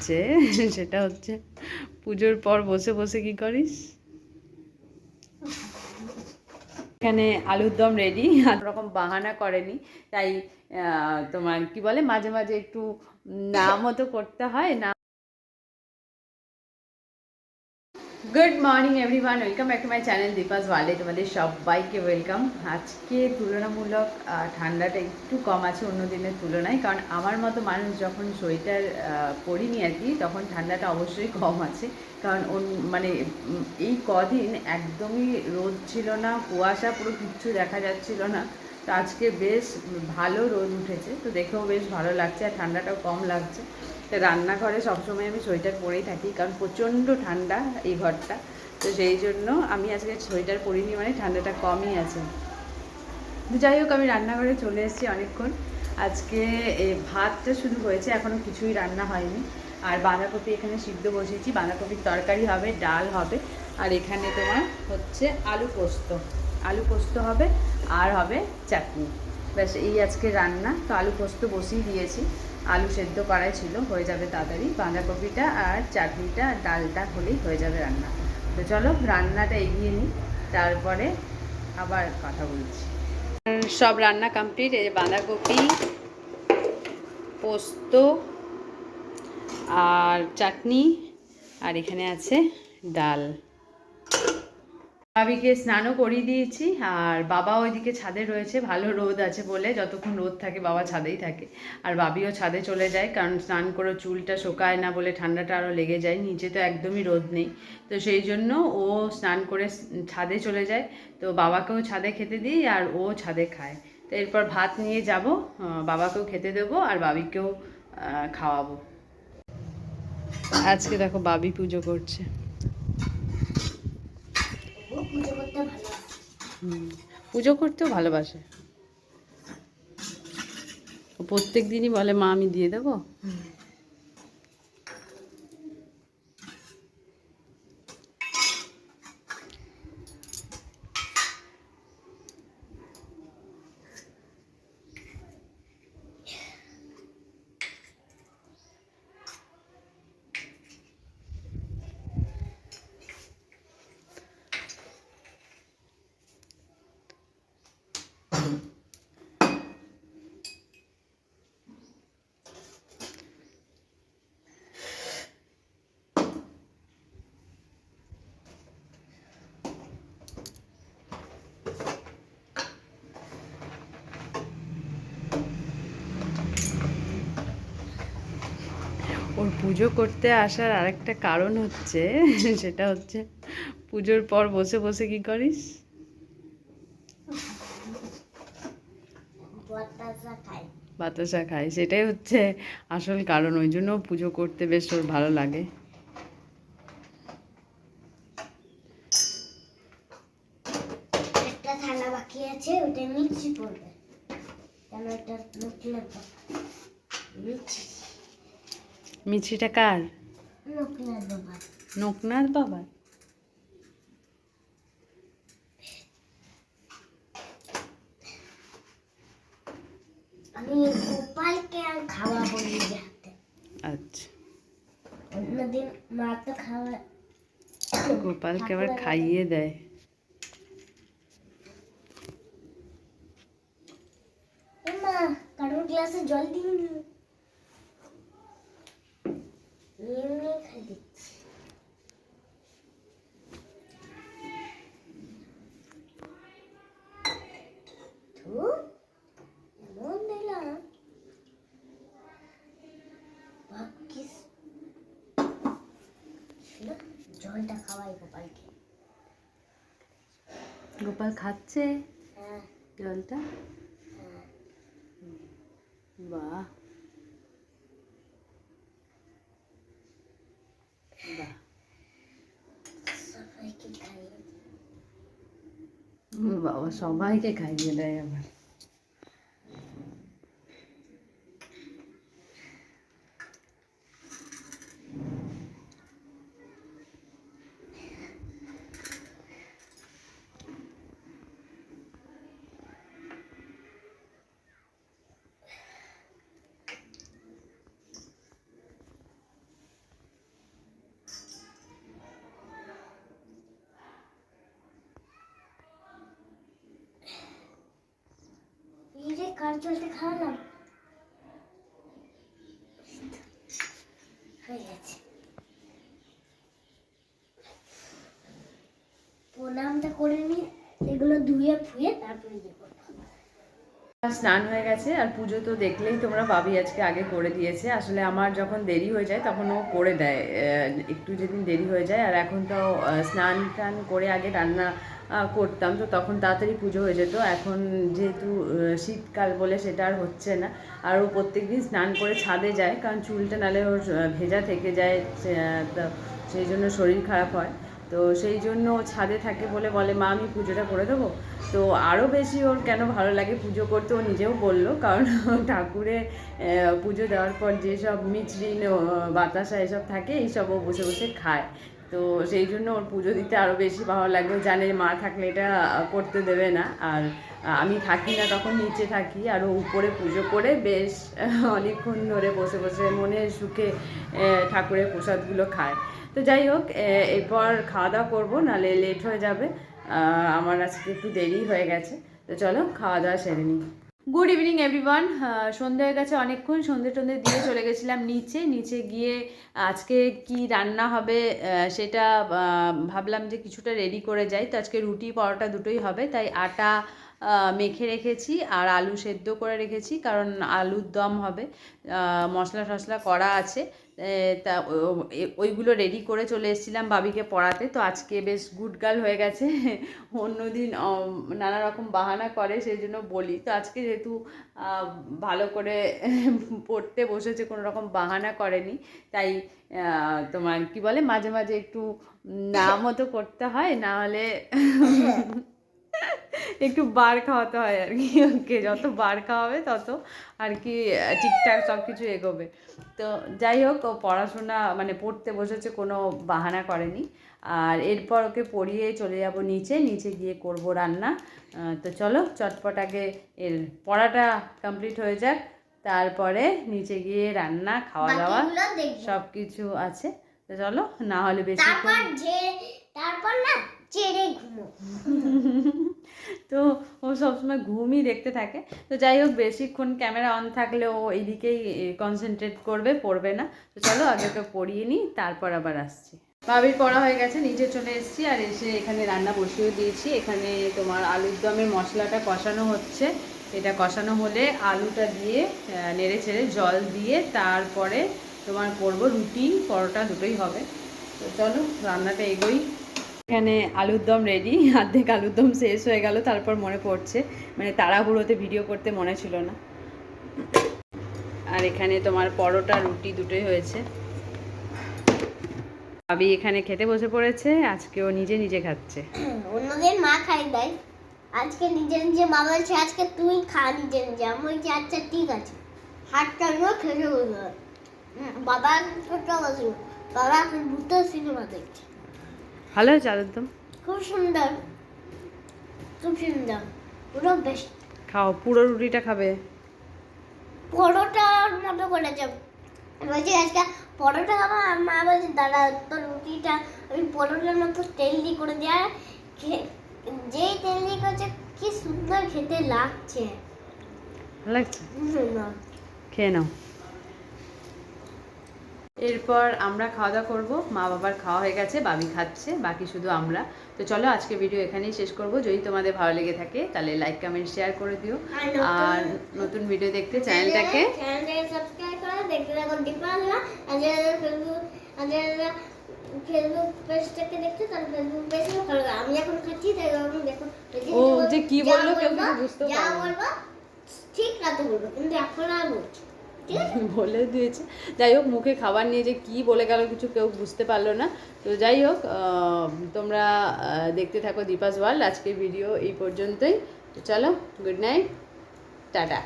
হচ্ছে, সেটা হচ্ছে পুজোর পর বসে বসে কি করিস? এখানে আলুর দম রেডি আর রকম বাহানা করেনি, তাই তোমার কি বলে, মাঝে মাঝে একটু নামও তো করতে হয়, না good morning everyone welcome back to my channel Deepa's ওয়ালে তোমাদের সবাইকে ওয়েলকাম আজকে তুলনামূলক ঠান্ডাটা একটু কম আছে অন্য দিনের তুলনায়। কারণ আমার মতো মানুষ যখন সোয়েটার পরিনি আর কি, তখন ঠান্ডাটা অবশ্যই কম আছে। কারণ মানে এই কদিন একদমই রোদ ছিল না, কুয়াশা পুরো কিচ্ছু দেখা যাচ্ছিল না। তো আজকে বেশ ভালো রোদ উঠেছে, তো দেখেও বেশ ভালো লাগছে আর ঠান্ডাটাও কম লাগছে। তো রান্নাঘরে সবসময় আমি সোয়েটার পরেই থাকি, কারণ প্রচণ্ড ঠান্ডা এই ঘরটা। তো সেই জন্য আমি আজকে সোয়েটার পরিনি মানে ঠান্ডাটা কমই আছে। তো যাই হোক, আমি রান্নাঘরে চলে এসেছি অনেকক্ষণ। আজকে ভাতটা শুধু হয়েছে এখনও কিছুই রান্না হয়নি। আর বাঁধাকপি এখানে সিদ্ধ বসিয়েছি বাঁধাকপির তরকারি হবে, ডাল হবে। আর এখানে তোমার হচ্ছে আলু পোস্ত। আলু পোস্ত হবে আর হবে চাটনি। ব্যাস, এই আজকে রান্না। তো আলু পোস্ত বসিয়ে দিয়েছি। আলু সেদ্ধ করাই ছিল, হয়ে যাবে তাড়াতাড়ি। বাঁধাকপিটা আর চাটনিটা ডালটা হলেই হয়ে যাবে রান্না। তো চলো, রান্নাটা এগিয়ে নিই। তারপরে আবার কথা বলছি। সব রান্না কমপ্লিট এই বাঁধাকপি, পোস্ত আর চাটনি। আর এখানে আছে ডাল। ভাবিকে স্নানও করিয়ে দিয়েছি, আর বাবা ওইদিকে ছাদে রয়েছে, ভালো রোদ আছে বলে যতক্ষণ রোদ থাকে বাবা ছাদেই থাকে। আর বাবিও ছাদে চলে যায়, কারণ স্নান করে চুলটা শোকায় না বলে ঠান্ডাটা আরও লেগে যায়, নিচে তো একদমই রোদ নেই। তো সেই জন্য ও স্নান করে ছাদে চলে যায়। তো বাবাকেও ছাদে খেতে দিই আর ও ছাদে খায়। তো এরপর ভাত নিয়ে যাব বাবাকেও খেতে দেবো আর বাবিকেও খাওয়াবো। আজকে দেখো বাবি পুজো করছে। পুজো করতে ভালো পুজো করতেও ভালোবাসে। প্রত্যেক দিনই বলে মা আমি দিয়ে দেবো ওর পুজো করতে আসার আরেকটা কারণ হচ্ছে সেটা হচ্ছে পুজোর পর বসে বসে কি করিস? বাতাসা খাই। খায় সেটাই হচ্ছে আসল কারণ ওই জন্য পুজো করতে বেশ ওর ভালো লাগে। একটা থালা বাকি আছে ওটা মিক্সি কেন এটা মিক্সি মিছিটা কার? নকলের বাবা আমি গোপালকে আর আচ্ছা। অন্যদিন মা তো খাওয়া গোপালকে আবার খাইয়ে দেয়। মা কারোর গ্লাসে জল দিন এমনি খাই দিচ্ছি ধু, এমন দিলাম জলটা খাওয়াই গোপালকে গোপাল খাচ্ছে জলটা বাহ সবাইকে খাইয়ে দিই। উম, বাবা সবাইকে খাইয়ে দেয় আবার। চলতে খাওয়ালাম? হয়ে গেছে। প্রণামটা করে নিয়ে এগুলো ধুয়ে ফুয়ে তারপরে স্নান হয়ে গেছে, আর পুজো তো দেখলেই তোমরা ভাবি আজকে আগে করে দিয়েছে। আসলে আমার যখন দেরি হয়ে যায় তখন ও করে দেয় একটু যেদিন দেরি হয়ে যায়। আর এখন তো স্নান টান করে আগে রান্না করতাম। তো তখন তাড়াতাড়ি পুজো হয়ে যেত। এখন যেহেতু শীতকাল বলে সেটা আর হচ্ছে না। আর ও প্রত্যেকদিন স্নান করে ছাদে যায়, কারণ চুলটা নালে ওর ভেজা থেকে যায় সেই জন্য শরীর খারাপ হয়। তো সেই জন্য ও ছাদে থাকে বলে বলে, মা, আমি পুজোটা করে দেবো? তো আরও বেশি ওর কেন ভালো লাগে পুজো করতে, ও নিজেও বলল। কারণ ঠাকুরে পুজো দেওয়ার পর যেসব মিচড়ি বাতাসা এসব থাকে, এইসব ও বসে বসে খায়। তো সেই জন্য ওর পুজো দিতে আরও বেশি ভালো লাগে ও জানে মা থাকলে এটা করতে দেবে না। আর আমি থাকি না তখন, নিচে থাকি। আর উপরে পুজো করে বেশ অনেকক্ষণ ধরে বসে বসে মনের সুখে ঠাকুরের প্রসাদগুলো খায়। তো যাই হোক এরপর খাওয়া দাওয়া করব, নাহলে লেট হয়ে যাবে। আমার আজকে একটু দেরি হয়ে গেছে। তো চলো, খাওয়া দাওয়া সেরে নিই। গুড ইভিনিং এভরিওয়ান সন্ধে হয়ে গেছে অনেকক্ষণ সন্ধে টন্ধে দিয়ে চলে গেছিলাম নিচে। নিচে গিয়ে আজকে কি রান্না হবে সেটা ভাবলাম যে কিছুটা রেডি করে যাই। তো আজকে রুটি, পরোটা দুটোই হবে। তাই আটা মেখে রেখেছি আর আলু সেদ্ধ করে রেখেছি, কারণ আলুর দম হবে। মশলা টশলা করা আছে তা ওইগুলো রেডি করে চলে এসেছিলাম বাবিকে পড়াতে, তো আজকে বেশ গুড গার্ল হয়ে গেছে। অন্যদিন নানা রকম বাহানা করে সেই জন্য বলি। তো আজকে যেহেতু ভালো করে পড়তে বসেছে, কোনো রকম বাহানা করেনি, তাই তোমার কি বলে, মাঝে মাঝে একটু না মতো করতে হয়, না হলে একটু বার খাওয়াতে হয় আর কি ওকে যত বার খাওয়াবে তত আর কি ঠিকঠাক সব কিছু এগোবে। তো যাই হোক ও পড়াশোনা মানে পড়তে বসেছে কোনো বাহানা করেনি। আর এরপর ওকে পড়িয়ে চলে যাব নিচে নিচে গিয়ে করব রান্না। তো চলো চটপট আগে এর পড়াটা কমপ্লিট হয়ে যাক। তারপরে নিচে গিয়ে রান্না খাওয়া দাওয়া সব কিছু আছে। তো চলো না হলে বেশি তারপর যে তারপর না চেড়ে ঘুমো। তো ও সবসময় ঘুমই দেখতে থাকে। তো যাই হোক, বেশিক্ষণ ক্যামেরা অন থাকলে ও এইদিকেই কনসেন্ট্রেট করবে, পড়বে না। তো চলো আগে ওকে পড়িয়ে নিই, তারপর আবার আসছি। ভাবির পড়া হয়ে গেছে, নিচে চলে এসেছি আর এসে এখানে রান্না বসিয়ে দিয়েছি। এখানে তোমার আলুর দমের মশলাটা কষানো হচ্ছে। এটা কষানো হলে আলুটা দিয়ে নেড়ে ছেড়ে জল দিয়ে তারপরে তোমার করব রুটি, পরোটা দুটোই হবে। তো চলো, রান্নাটা এগোই। এখানে আলুর দম রেডি অর্ধেক আলুর দম শেষ হয়ে গেল, তারপর মনে পড়ছে। মানে তাড়াহুড়োতে ভিডিও করতে মনে ছিল না। আর এখানে তোমার পরোটা, রুটি দুটোই হয়েছে। ভাবি এখানে খেতে বসে পড়েছে, আজকে ও নিজে নিজে খাচ্ছে। অন্যদের মা খাই দেয় আজকে নিজে নিজে মা বলছে, আজকে তুই খা নিজে নিজে। আমি বলছি আচ্ছা ঠিক আছে। হাতটা নিয়ে খেতে বলব বাবা বাবা এখন দুটো সিনেমা দেখছে। ভালো হয়েছে আলুর দম? খুব সুন্দর। খুব সুন্দর। পুরো বেশ। খাও পুরো রুটিটা খাবে? পরোটার মতো করে করেছে বলছি আজকে পরোটা খাব? আর মা বলছে দাদা তো রুটিটা আমি পরোটার মতো তেল দিয়ে করে দেওয়া যেই তেল দিয়ে করেছে কি সুন্দর খেতে লাগছে। লাগছে? খেয়ে নাও। এরপর আমরা খাওয়া দাওয়া করব। মা বাবার খাওয়া হয়ে গেছে বাবি খাচ্ছে বাকি শুধু আমরা। তো চলো আজকে ভিডিও এখানেই শেষ করব। যদি তোমাদের ভালো লেগে থাকে তাহলে লাইক কমেন্ট শেয়ার করে দিও। আর নতুন- ভিডিও দেখতে চ্যানেলটাকে ও, যে কি বলল কেউ যা পারবে ঠিক রাতে বলব কিন্তু এখন আর বলছি বলে দিয়েছে। যাই হোক, মুখে খাবার নিয়ে যে কী বলে গেল কিছু কেউ বুঝতে পারল না। তো যাই হোক তোমরা দেখতে থাকো দীপাস ওয়ার্ল্ড। আজকের ভিডিও এই পর্যন্তই। তো চলো গুড নাইট টাটা।